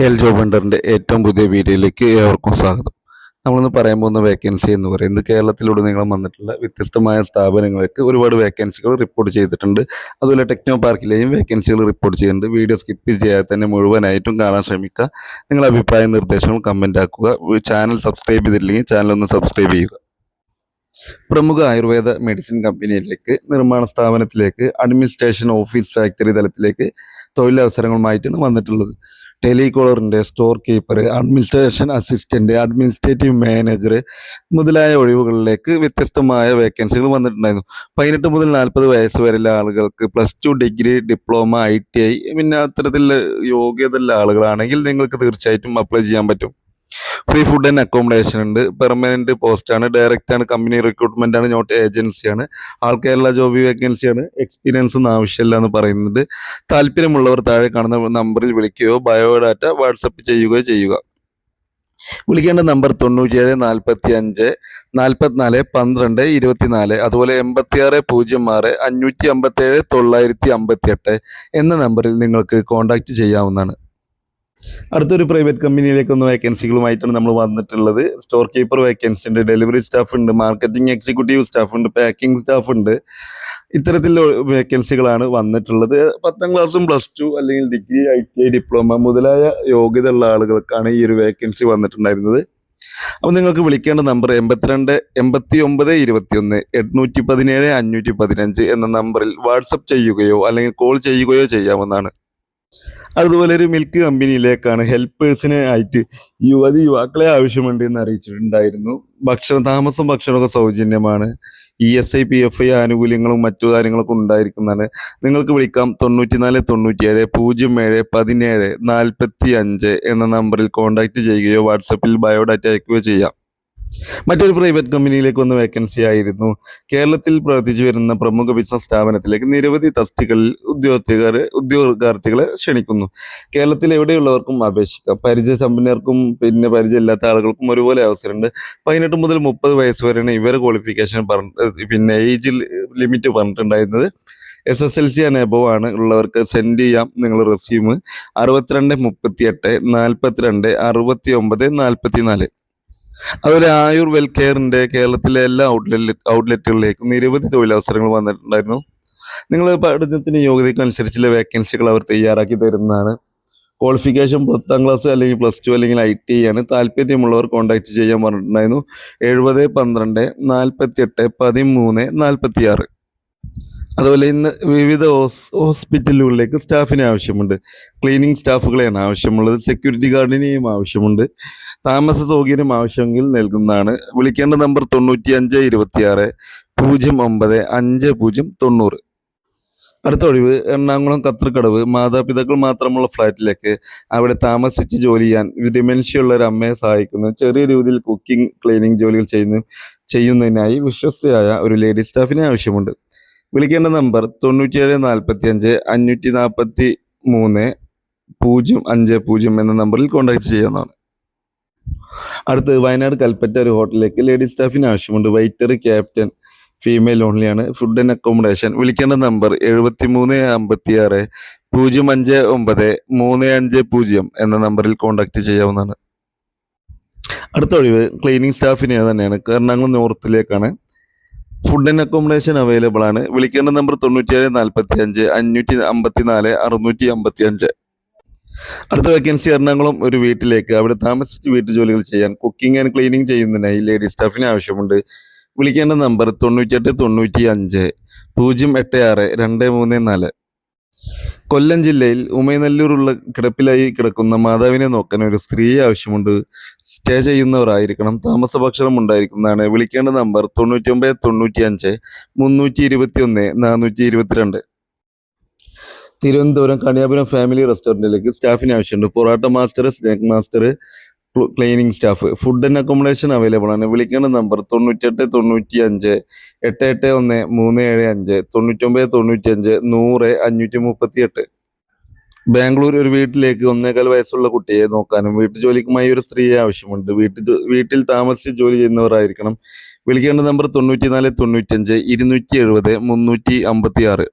K L job ഏറ്റവും പുതിയ വീഡിയോയിലേക്ക് ഏവർക്കും സ്വാഗതം. നമ്മളിന്ന് പറയാൻ പോകുന്ന വേക്കൻസി എന്ന് പറയുന്നത് കേരളത്തിലുടനീളം വന്നിട്ടുള്ള വ്യത്യസ്തമായ സ്ഥാപനങ്ങൾക്ക് ഒരുപാട് വേക്കൻസികൾ റിപ്പോർട്ട് ചെയ്തിട്ടുണ്ട്. അതുപോലെ ടെക്നോ പാർക്കിലെയും വേക്കൻസികൾ റിപ്പോർട്ട് ചെയ്യുന്നുണ്ട്. വീഡിയോ സ്കിപ്പ് ചെയ്യാതെ തന്നെ മുഴുവനായിട്ടും കാണാൻ ശ്രമിക്കുക. നിങ്ങളുടെ അഭിപ്രായ നിർദ്ദേശങ്ങൾ കമന്റ് ആക്കുക. ചാനൽ സബ്സ്ക്രൈബ് ചെയ്തില്ലെങ്കിൽ ചാനൽ ഒന്ന് സബ്സ്ക്രൈബ് ചെയ്യുക. പ്രമുഖ ആയുർവേദ മെഡിസിൻ കമ്പനിയിലേക്ക് നിർമ്മാണ സ്ഥാപനത്തിലേക്ക് അഡ്മിനിസ്ട്രേഷൻ ഓഫീസ് ഫാക്ടറി തലത്തിലേക്ക് തൊഴിലവസരങ്ങളുമായിട്ടാണ് വന്നിട്ടുള്ളത്. ടെലികോളറിന്റെ store keeper administration assistant administrative manager മുതലായ ഒഴിവുകളിലേക്ക് വ്യത്യസ്തമായ വേക്കൻസികൾ വന്നിട്ടുണ്ടായിരുന്നു. പതിനെട്ട് മുതൽ നാൽപ്പത് വയസ്സ് വരെയുള്ള ആളുകൾക്ക് plus two degree diploma I T I പിന്നെ അത്തരത്തിലുള്ള യോഗ്യതയുള്ള ആളുകളാണെങ്കിൽ നിങ്ങൾക്ക് തീർച്ചയായിട്ടും അപ്ലൈ ചെയ്യാൻ പറ്റും. ഫ്രീ ഫുഡ് ആൻഡ് അക്കോമഡേഷൻ ഉണ്ട്. പെർമനന്റ് പോസ്റ്റ് ആണ്. ഡയറക്റ്റ് ആണ്. കമ്പനി റിക്രൂട്ട്മെന്റ് ആണ്. നോട്ട് ഏജൻസിയാണ് ആൾ കേരള ജോബി വേക്കൻസിയാണ് എക്സ്പീരിയൻസ് ഒന്നും ആവശ്യമില്ല എന്ന് പറയുന്നുണ്ട് താല്പര്യമുള്ളവർ താഴെ കാണുന്ന നമ്പറിൽ വിളിക്കുകയോ ബയോഡാറ്റ വാട്സപ്പ് ചെയ്യുകയോ ചെയ്യുക. വിളിക്കേണ്ട നമ്പർ തൊണ്ണൂറ്റിയേഴ് നാൽപ്പത്തി അഞ്ച് നാൽപ്പത്തിനാല് പന്ത്രണ്ട് ഇരുപത്തിനാല് അതുപോലെ എൺപത്തിയാറ് പൂജ്യം ആറ് അഞ്ഞൂറ്റി അമ്പത്തേഴ് തൊള്ളായിരത്തി അമ്പത്തി എട്ട് എന്ന നമ്പറിൽ നിങ്ങൾക്ക് കോൺടാക്റ്റ് ചെയ്യാവുന്നതാണ്. അടുത്തൊരു പ്രൈവറ്റ് കമ്പനിയിലേക്കൊന്ന് വേക്കൻസികളുമായിട്ടാണ് നമ്മൾ വന്നിട്ടുള്ളത്. സ്റ്റോർ കീപ്പർ വേക്കൻസി ഉണ്ട് ഡെലിവറി സ്റ്റാഫ് ഉണ്ട് മാർക്കറ്റിംഗ് എക്സിക്യൂട്ടീവ് സ്റ്റാഫ് ഉണ്ട് പാക്കിംഗ് സ്റ്റാഫ് ഉണ്ട്. ഇത്തരത്തിലുള്ള വേക്കൻസികളാണ് വന്നിട്ടുള്ളത്. പത്താം ക്ലാസ്സും പ്ലസ് ടു അല്ലെങ്കിൽ degree I T I diploma മുതലായ യോഗ്യത ഉള്ള ആളുകൾക്കാണ് ഈ ഒരു വേക്കൻസി വന്നിട്ടുണ്ടായിരുന്നത്. അപ്പോൾ നിങ്ങൾക്ക് വിളിക്കേണ്ട നമ്പർ എൺപത്തിരണ്ട് എൺപത്തി ഒമ്പത് ഇരുപത്തി ഒന്ന് എണ്ണൂറ്റി പതിനേഴ് അഞ്ഞൂറ്റി പതിനഞ്ച് എന്ന നമ്പറിൽ വാട്സപ്പ് ചെയ്യുകയോ അല്ലെങ്കിൽ കോൾ ചെയ്യുകയോ ചെയ്യാവുന്നതാണ്. അതുപോലെ ഒരു മിൽക്ക് കമ്പനിയിലേക്കാണ് ഹെൽപ്പേഴ്സിനെ ആയിട്ട് യുവതി യുവാക്കളെ ആവശ്യമുണ്ട് എന്ന് അറിയിച്ചിട്ടുണ്ടായിരുന്നു. ഭക്ഷണ താമസം ഭക്ഷണമൊക്കെ സൗജന്യമാണ്. E S I P F I ആനുകൂല്യങ്ങളും മറ്റു കാര്യങ്ങളൊക്കെ ഉണ്ടായിരിക്കുന്നതാണ്. നിങ്ങൾക്ക് വിളിക്കാം തൊണ്ണൂറ്റിനാല് തൊണ്ണൂറ്റിയേഴ് പൂജ്യം ഏഴ് പതിനേഴ് നാൽപ്പത്തി അഞ്ച് എന്ന നമ്പറിൽ കോൺടാക്റ്റ് ചെയ്യുകയോ വാട്സപ്പിൽ ബയോഡാറ്റ അയക്കുകയോ ചെയ്യാം. മറ്റൊരു പ്രൈവറ്റ് കമ്പനിയിലേക്ക് വന്ന വേക്കൻസി ആയിരുന്നു. കേരളത്തിൽ പ്രവർത്തിച്ചു വരുന്ന പ്രമുഖ ബിസിനസ് സ്ഥാപനത്തിലേക്ക് നിരവധി തസ്തികളിൽ ഉദ്യോഗസ്ഥർ ഉദ്യോഗാർത്ഥികളെ ക്ഷണിക്കുന്നു. കേരളത്തിൽ എവിടെയുള്ളവർക്കും അപേക്ഷിക്കാം. പരിചയസമ്പന്നർക്കും പിന്നെ പരിചയമില്ലാത്ത ആളുകൾക്കും ഒരുപോലെ അവസരമുണ്ട്. പതിനെട്ട് മുതൽ മുപ്പത് വയസ്സ് വരെയാണ് ഇവരെ ക്വാളിഫിക്കേഷൻ പറഞ്ഞ പിന്നെ ഏജ് ലിമിറ്റ് പറഞ്ഞിട്ടുണ്ടായിരുന്നത്. S S L C and ആണ്. ഉള്ളവർക്ക് സെൻഡ് ചെയ്യാം. നിങ്ങൾ റെസ്യൂം അറുപത്തിരണ്ട് മുപ്പത്തി എട്ട് നാൽപ്പത്തിരണ്ട് അറുപത്തി ഒമ്പത് നാൽപ്പത്തി നാല് അതുപോലെ ആയുർ വെൽ കെയറിന്റെ കേരളത്തിലെ എല്ലാ ഔട്ട്ലെറ്റ് ഔട്ട്ലെറ്റുകളിലേക്കും നിരവധി തൊഴിലവസരങ്ങൾ വന്നിട്ടുണ്ടായിരുന്നു. നിങ്ങൾ പഠനത്തിന് യോഗ്യതയ്ക്ക് അനുസരിച്ചുള്ള വേക്കൻസികൾ അവർ തയ്യാറാക്കി തരുന്നതാണ്. ക്വാളിഫിക്കേഷൻ പത്താം ക്ലാസ് അല്ലെങ്കിൽ പ്ലസ് ടു അല്ലെങ്കിൽ ഐ ടി ആണ് താല്പര്യമുള്ളവർ കോൺടാക്ട് ചെയ്യാൻ പറഞ്ഞിട്ടുണ്ടായിരുന്നു. എഴുപത് പന്ത്രണ്ട് നാൽപ്പത്തി എട്ട് പതിമൂന്ന് നാൽപ്പത്തി ആറ് അതുപോലെ ഇന്ന് വിവിധ ഹോസ് ഹോസ്പിറ്റലുകളിലേക്ക് സ്റ്റാഫിനെ ആവശ്യമുണ്ട്. ക്ലീനിങ് സ്റ്റാഫുകളെയാണ് ആവശ്യമുള്ളത്. സെക്യൂരിറ്റി ഗാർഡിനെയും ആവശ്യമുണ്ട്. താമസ സൗകര്യം ആവശ്യമെങ്കിൽ നൽകുന്നതാണ്. വിളിക്കേണ്ട നമ്പർ തൊണ്ണൂറ്റി അഞ്ച് ഇരുപത്തിയാറ് പൂജ്യം ഒമ്പത് അഞ്ച് പൂജ്യം തൊണ്ണൂറ്. അടുത്ത ഒഴിവ് എറണാകുളം കത്രക്കടവ്. മാതാപിതാക്കൾ മാത്രമുള്ള ഫ്ലാറ്റിലേക്ക് അവിടെ താമസിച്ച് ജോലി ചെയ്യാൻ ഡിമെൻഷ്യുള്ള ഒരു അമ്മയെ സഹായിക്കുന്നു. ചെറിയ രീതിയിൽ കുക്കിംഗ് ക്ലീനിങ് ജോലികൾ ചെയ്യുന്ന ചെയ്യുന്നതിനായി വിശ്വസ്തയായ ഒരു ലേഡി സ്റ്റാഫിനെ ആവശ്യമുണ്ട്. വിളിക്കേണ്ട നമ്പർ തൊണ്ണൂറ്റിയേഴ് നാൽപ്പത്തി അഞ്ച് അഞ്ഞൂറ്റി നാൽപ്പത്തി മൂന്ന് പൂജ്യം അഞ്ച് പൂജ്യം എന്ന നമ്പറിൽ കോൺടാക്ട് ചെയ്യാവുന്നതാണ്. അടുത്ത് വയനാട് കൽപ്പറ്റ ഒരു ഹോട്ടലിലേക്ക് ലേഡി സ്റ്റാഫിന് ആവശ്യമുണ്ട്. വൈറ്റർ ക്യാപ്റ്റൻ ഫീമെയിൽ ഓൺലിയാണ് ഫുഡ് ആൻഡ് അക്കോമഡേഷൻ വിളിക്കേണ്ട നമ്പർ എഴുപത്തി മൂന്ന് അമ്പത്തി ആറ് പൂജ്യം അഞ്ച് ഒമ്പത് മൂന്ന് അഞ്ച് പൂജ്യം എന്ന നമ്പറിൽ കോൺടാക്ട് ചെയ്യാവുന്നതാണ്. അടുത്ത ഒഴിവ് ക്ലീനിങ് സ്റ്റാഫിനെ തന്നെയാണ്. എറണാകുളം നോർത്തിലേക്കാണ് ഫുഡ് ആൻഡ് അക്കോമഡേഷൻ അവൈലബിൾ ആണ്. വിളിക്കേണ്ട നമ്പർ തൊണ്ണൂറ്റിയേഴ് നാൽപ്പത്തി അഞ്ച് അഞ്ഞൂറ്റി അമ്പത്തി നാല് അറുന്നൂറ്റി അമ്പത്തി അഞ്ച് അടുത്ത വേക്കൻസി എറണാകുളം ഒരു വീട്ടിലേക്ക്. അവിടെ താമസിച്ച് വീട്ടു ജോലികൾ ചെയ്യാൻ കുക്കിംഗ് ആൻഡ് ക്ലീനിങ് ചെയ്യുന്നതിനായി ലേഡി സ്റ്റാഫിന് ആവശ്യമുണ്ട്. വിളിക്കേണ്ട നമ്പർ തൊണ്ണൂറ്റിയെട്ട് തൊണ്ണൂറ്റി അഞ്ച് പൂജ്യം എട്ട് ആറ് രണ്ട് മൂന്ന് നാല്. കൊല്ലം ജില്ലയിൽ ഉമയനല്ലൂരുള്ള കിടപ്പിലായി കിടക്കുന്ന മാതാവിനെ നോക്കാൻ ഒരു സ്ത്രീയെ ആവശ്യമുണ്ട്. സ്റ്റേ ചെയ്യുന്നവരായിരിക്കണം. താമസ ഭക്ഷണം ഉണ്ടായിരിക്കുന്നതാണ്. വിളിക്കേണ്ട നമ്പർ തൊണ്ണൂറ്റി ഒമ്പത് തൊണ്ണൂറ്റി അഞ്ച് മുന്നൂറ്റി ഇരുപത്തി ഒന്ന് നാനൂറ്റി ഇരുപത്തിരണ്ട് തിരുവനന്തപുരം കണിയാപുരം ഫാമിലി റെസ്റ്റോറന്റിലേക്ക് സ്റ്റാഫിന് ആവശ്യമുണ്ട്. Parotta master snack master cleaning staff food and accommodation available ആണ്. വിളിക്കേണ്ട നമ്പർ തൊണ്ണൂറ്റെട്ട് തൊണ്ണൂറ്റി അഞ്ച് എട്ട് എട്ട് ഒന്ന് മൂന്ന് ഏഴ് അഞ്ച് തൊണ്ണൂറ്റൊമ്പത് തൊണ്ണൂറ്റി അഞ്ച് നൂറ് അഞ്ഞൂറ്റി മുപ്പത്തി എട്ട് ബാംഗ്ലൂർ ഒരു വീട്ടിലേക്ക് ഒന്നേകാൽ വയസ്സുള്ള കുട്ടിയെ നോക്കാനും വീട്ടു ജോലിക്കുമായി ഒരു സ്ത്രീയെ ആവശ്യമുണ്ട്. വീട്ടിൽ വീട്ടിൽ താമസിച്ച് ജോലി ചെയ്യുന്നവരായിരിക്കണം. വിളിക്കേണ്ട നമ്പർ തൊണ്ണൂറ്റി നാല് തൊണ്ണൂറ്റഞ്ച് ഇരുന്നൂറ്റി എഴുപത് മുന്നൂറ്റി അമ്പത്തി ആറ്